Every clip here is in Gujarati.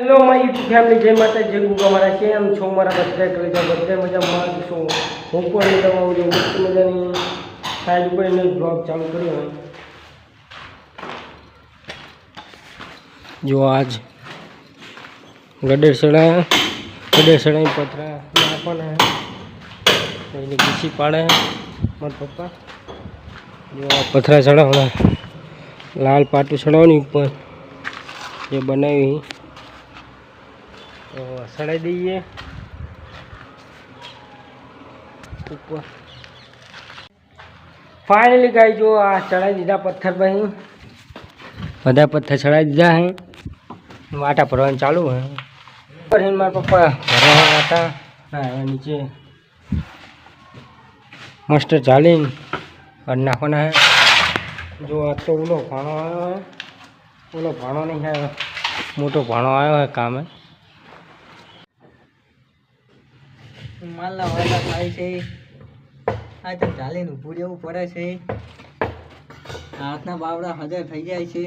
હેલો મારી યુટ્યુબ ફેમિલી જય માતા જય ગુગા મારા કેમ છો મારા બધા? કરે છે? બધા મજામાં? છો હું પણ તમારું જે મસ્ત મજાની સાઈડ ઉપર એને બ્લોગ ચાલુ કર્યો જો આજ ગડેર સડાઈ પથરા પણ એને ઘીસી પાડે. મારા પપ્પા. જો આ પથરા ચડાવવાના. લાલ પાટું ચડાવવાની ઉપર જે બનાવી. તો સડાઈ દઈએ. ઉપર. ફાઇનલી ગાઈ જો આ ચડાઈ દીધા પથ્થર ભાઈ. બધા પથ્થર ચડાઈ દીધા હે. વાટા ભરવાનું ચાલુ હે. ઉપર હે મારા પપ્પા ભરવા હતા. ના હવે નીચે મસ્ત ચાલીને અને નાખવાના હે. જો આ તો ઓલો ભાણો આવ્યો ઓલો ભાણો નહીં આવ્યો મોટો ભાણો આવ્યો હે કામે. માલના વાયલા થાય છે. આ તો ચાલીને ઊભું રહેવું પડે છે. હાથના બાવડા હાજર થઈ જાય છે.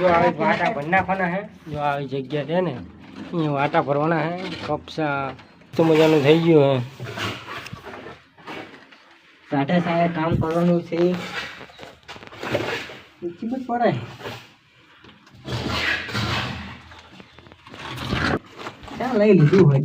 જો આવી વાટા ભરી નાખવાના હે. જો આવી જગ્યા છે ને અહીંયા વાટા ભરવાના હે. કપસા તો મજાનું થઈ ગયું હે. સાઠે સાઠે કામ કરવાનું છે. Layli, duha.